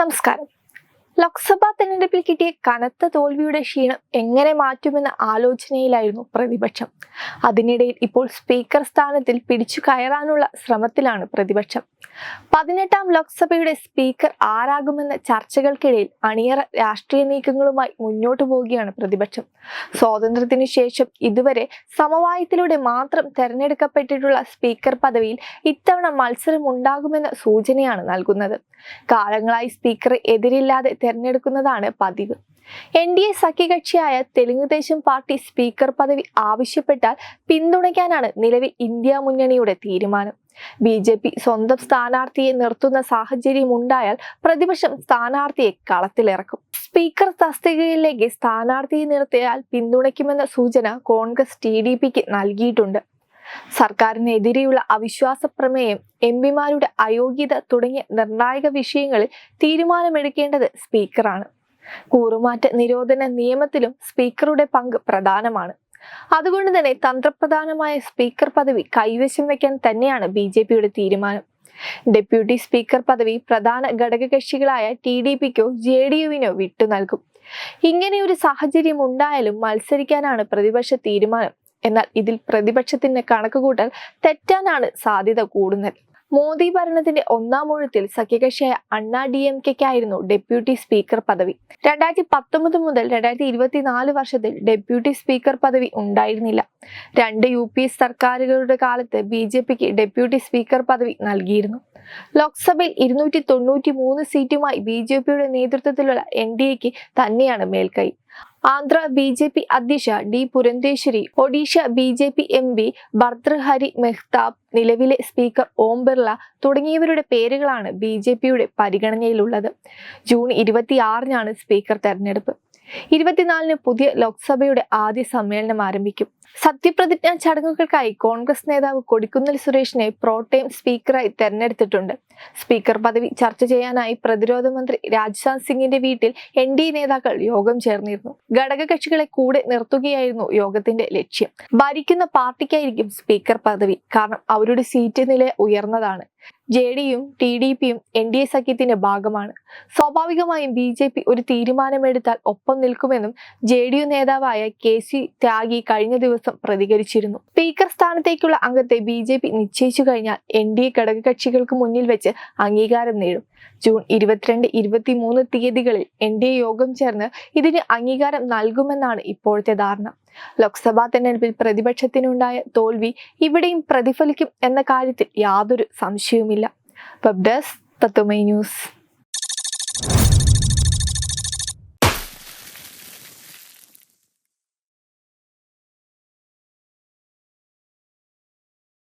Namaskaram. Lok Sabha തെരഞ്ഞെടുപ്പിൽ കിട്ടിയ കനത്ത തോൽവിയുടെ ക്ഷീണം എങ്ങനെ മാറ്റുമെന്ന ആലോചനയിലായിരുന്നു പ്രതിപക്ഷം. അതിനിടയിൽ ഇപ്പോൾ സ്പീക്കർ സ്ഥാനത്തിൽ പിടിച്ചു കയറാനുള്ള ശ്രമത്തിലാണ് പ്രതിപക്ഷം. പതിനെട്ടാം ലോക്സഭയുടെ സ്പീക്കർ ആരാകുമെന്ന ചർച്ചകൾക്കിടയിൽ അണിയറ രാഷ്ട്രീയ നീക്കങ്ങളുമായി മുന്നോട്ടു പോവുകയാണ് പ്രതിപക്ഷം. സ്വാതന്ത്ര്യത്തിനു ശേഷം ഇതുവരെ സമവായത്തിലൂടെ മാത്രം തെരഞ്ഞെടുക്കപ്പെട്ടിട്ടുള്ള സ്പീക്കർ പദവിയിൽ ഇത്തവണ മത്സരം ഉണ്ടാകുമെന്ന സൂചനയാണ് നൽകുന്നത്. കാലങ്ങളായി സ്പീക്കറെ എതിരില്ലാതെ തെരഞ്ഞെടുക്കുന്നതാണ് പതിവ്. എൻ ഡി എ സഖ്യകക്ഷിയായ തെലുങ്കുദേശം പാർട്ടി സ്പീക്കർ പദവി ആവശ്യപ്പെട്ടാൽ പിന്തുണയ്ക്കാനാണ് നിലവിൽ ഇന്ത്യ മുന്നണിയുടെ തീരുമാനം. ബി ജെ പി സ്വന്തം സ്ഥാനാർത്ഥിയെ നിർത്തുന്ന സാഹചര്യം ഉണ്ടായാൽ പ്രതിപക്ഷം സ്ഥാനാർത്ഥിയെ കളത്തിലിറക്കും. സ്പീക്കർ തസ്തികയിലേക്ക് സ്ഥാനാർത്ഥിയെ നിർത്തിയാൽ പിന്തുണയ്ക്കുമെന്ന സൂചന കോൺഗ്രസ് ടി ഡി പിക്ക് നൽകിയിട്ടുണ്ട്. സർക്കാരിനെതിരെയുള്ള അവിശ്വാസ പ്രമേയം എം പിമാരുടെ അയോഗ്യത തുടങ്ങിയ നിർണായക വിഷയങ്ങളിൽ തീരുമാനമെടുക്കേണ്ടത് സ്പീക്കറാണ്. കൂറുമാറ്റ നിരോധന നിയമത്തിലും സ്പീക്കറുടെ പങ്ക് പ്രധാനമാണ്. അതുകൊണ്ട് തന്നെ തന്ത്രപ്രധാനമായ സ്പീക്കർ പദവി കൈവശം വയ്ക്കാൻ തന്നെയാണ് ബി ജെ പിയുടെ തീരുമാനം. ഡെപ്യൂട്ടി സ്പീക്കർ പദവി പ്രധാന ഘടകകക്ഷികളായ ടി ഡി പിക്കോ ജെ ഡി യുവിനോ വിട്ടു നൽകും ഇങ്ങനെ ഒരു സാഹചര്യം ഉണ്ടായാലും മത്സരിക്കാനാണ് പ്രതിപക്ഷ തീരുമാനം. എന്നാൽ ഇതിൽ പ്രതിപക്ഷത്തിന്റെ കണക്കുകൂട്ടൽ തെറ്റാനാണ് സാധ്യത കൂടുന്നത്. മോദി ഭരണത്തിന്റെ ഒന്നാം ഒഴുത്തിൽ സഖ്യകക്ഷിയായ അണ്ണാ ഡി എം കെക്കായിരുന്നു ഡെപ്യൂട്ടി സ്പീക്കർ പദവി. രണ്ടായിരത്തി പത്തൊമ്പത് മുതൽ രണ്ടായിരത്തി ഇരുപത്തിനാല് വർഷത്തിൽ ഡെപ്യൂട്ടി സ്പീക്കർ പദവി ഉണ്ടായിരുന്നില്ല. രണ്ട് യു പി സർക്കാരുകളുടെ കാലത്ത് ബി ജെ പിക്ക് ഡെപ്യൂട്ടി സ്പീക്കർ പദവി നൽകിയിരുന്നു. ലോക്സഭയിൽ ഇരുന്നൂറ്റി തൊണ്ണൂറ്റി മൂന്ന് സീറ്റുമായി ബി ജെ പിയുടെ നേതൃത്വത്തിലുള്ള എൻ ഡി എക്ക് തന്നെയാണ് മേൽക്കൈ. ആന്ധ്ര ബി ജെ പി അധ്യക്ഷ D Purandeswari Odisha B J P M P Bhartruhari Mahtab നിലവിലെ സ്പീക്കർ ഓം ബിർള തുടങ്ങിയവരുടെ പേരുകളാണ് ബി ജെ പിയുടെ പരിഗണനയിലുള്ളത്. ജൂൺ ഇരുപത്തിയാറിനാണ് സ്പീക്കർ തെരഞ്ഞെടുപ്പ്. ഇരുപത്തിനാലിന് പുതിയ ലോക്സഭയുടെ ആദ്യ സമ്മേളനം ആരംഭിക്കും. സത്യപ്രതിജ്ഞാ ചടങ്ങുകൾക്കായി കോൺഗ്രസ് നേതാവ് കൊടിക്കുന്നിൽ സുരേഷിനെ പ്രോട്ടേം സ്പീക്കറായി തെരഞ്ഞെടുത്തിട്ടുണ്ട്. സ്പീക്കർ പദവി ചർച്ച ചെയ്യാനായി പ്രതിരോധ മന്ത്രി രാജ്നാഥ് സിംഗിന്റെ വീട്ടിൽ എൻ ഡി നേതാക്കൾ യോഗം ചേർന്നിരുന്നു. ഘടകകക്ഷികളെ കൂടെ നിർത്തുകയായിരുന്നു യോഗത്തിന്റെ ലക്ഷ്യം. ഭരിക്കുന്ന പാർട്ടിക്കായിരിക്കും സ്പീക്കർ പദവി. കാരണം അവരുടെ സീറ്റ് നില ഉയർന്നതാണ്. ജെ ഡിയും ടി ഡി പിയും എൻ ഡി എ സഖ്യത്തിന്റെ ഭാഗമാണ്. സ്വാഭാവികമായും ബി ജെ പി ഒരു തീരുമാനമെടുത്താൽ ഒപ്പം നിൽക്കുമെന്നും ജെ ഡി യു നേതാവായ കെ സി ത്യാഗി കഴിഞ്ഞ ദിവസം പ്രതികരിച്ചിരുന്നു. സ്പീക്കർ സ്ഥാനത്തേക്കുള്ള അംഗത്തെ ബി ജെ പി നിശ്ചയിച്ചു കഴിഞ്ഞാൽ എൻ ഡി എ ഘടകകക്ഷികൾക്ക് മുന്നിൽ വെച്ച് അംഗീകാരം നേടും. ജൂൺ ഇരുപത്തിരണ്ട് ഇരുപത്തിമൂന്ന് തീയതികളിൽ എൻ ഡി എ യോഗം ചേർന്ന് ഇതിന് അംഗീകാരം നൽകുമെന്നാണ് ഇപ്പോഴത്തെ ധാരണ. ലോക്സഭാ തെരഞ്ഞെടുപ്പിൽ പ്രതിപക്ഷത്തിനുണ്ടായ തോൽവി ഇവിടെയും പ്രതിഫലിക്കും എന്ന കാര്യത്തിൽ യാതൊരു സംശയവുമില്ല. വെബ് ഡെസ്ക് തത്വമൈ ന്യൂസ്